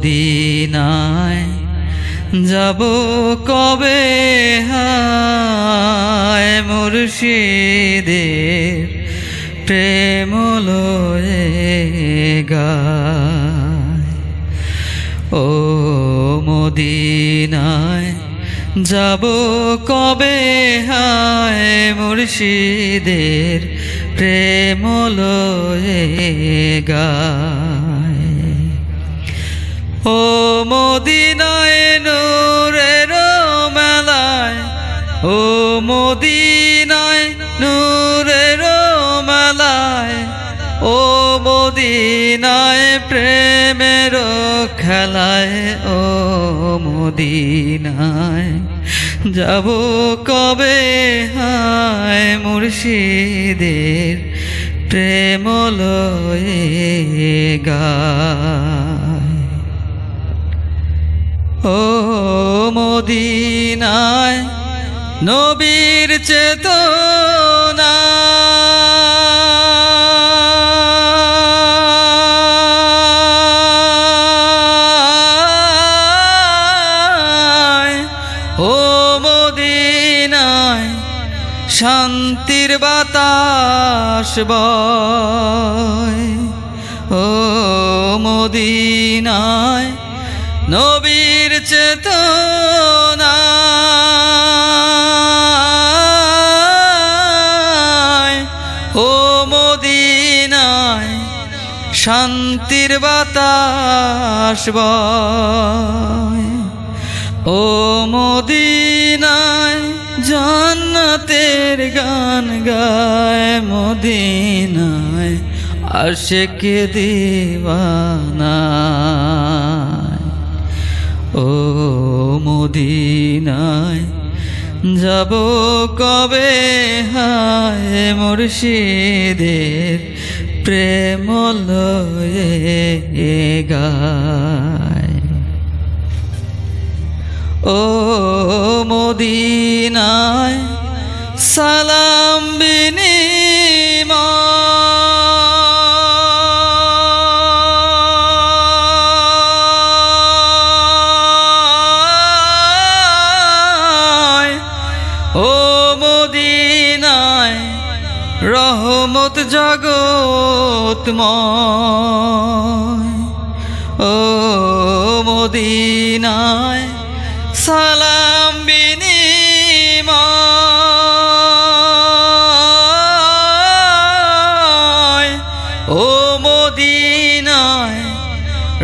মদিনায় যাব কবে? হায় মুর্শিদের প্রেম গায়। ও মদিনায় যাব কবে? হায় মুর্শিদের প্রেম গায়। ও মদিনায় নূরের মেলায়, ও মদিনায় নূরের মেলায়, ও মদিনায় প্রেমের খেলায়, ও মদিনায় যাব কবে? হায় মুর্শিদের প্রেম লয়ে মদিনায় নবীর চেতনা। ও মদিনায় শান্তির বাতাস বয়। ও মদিনায় নবীর চেতনা। ও মদিনায় শান্তির বাতাস ও মদিনায় জান্নাতের গান গায়, মদিনায় আশেক দিবানায় ও মদিনায় যাব কবে? হায় মুর্শিদের প্রেম গায়। ও মদিনায় সালাম বিনিময় রহমত জগৎময় ও মদিনায় সালাম বিনিময়। ও মদিনায়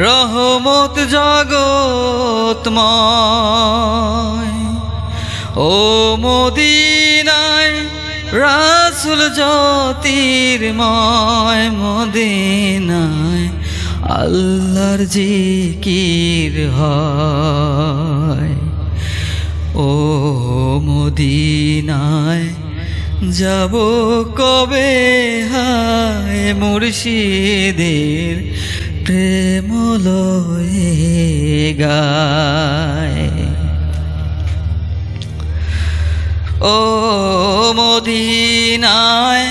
রহমত জগৎময় ও মদিনায় রাসুল জ্যোতির্ময় মদিনায় আল্লাহর জিকির হয়। ও মদিনায় যাব কবে? হায় মুর্শিদের প্রেম লয়ে ও মদিনায়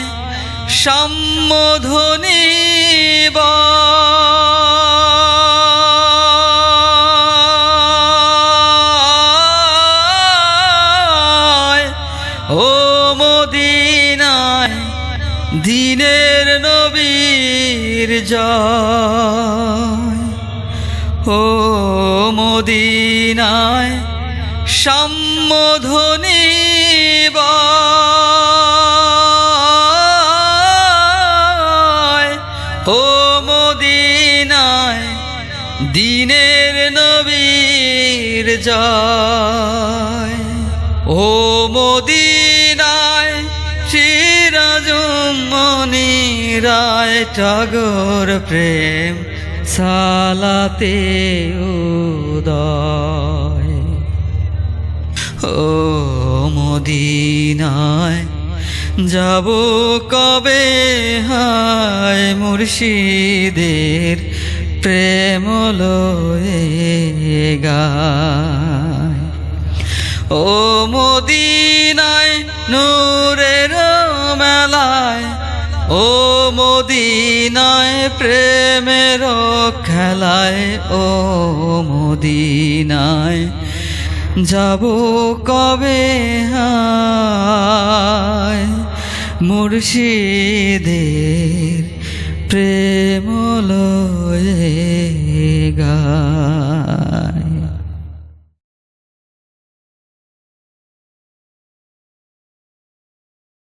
সম্বোধনী বয়। ও মদিনায় দিনের নবীর জয় ও মদিনায় সম্বোধনী মদিনায় দিনের নবীর জয়। ও মদিনায় সিরাজুম মনিরায় টগর প্রেম সালাতে উদয়। ও মদিনায় যাব কবে? হায় মুর্শিদের প্রেম গায়। ও মদিনায় নূরের মেলায়, ও মদিনায় প্রেমের খেলায়, ও মদিনায় যাব কবে হায় মুর্শিদের প্রেম লয়ে গায়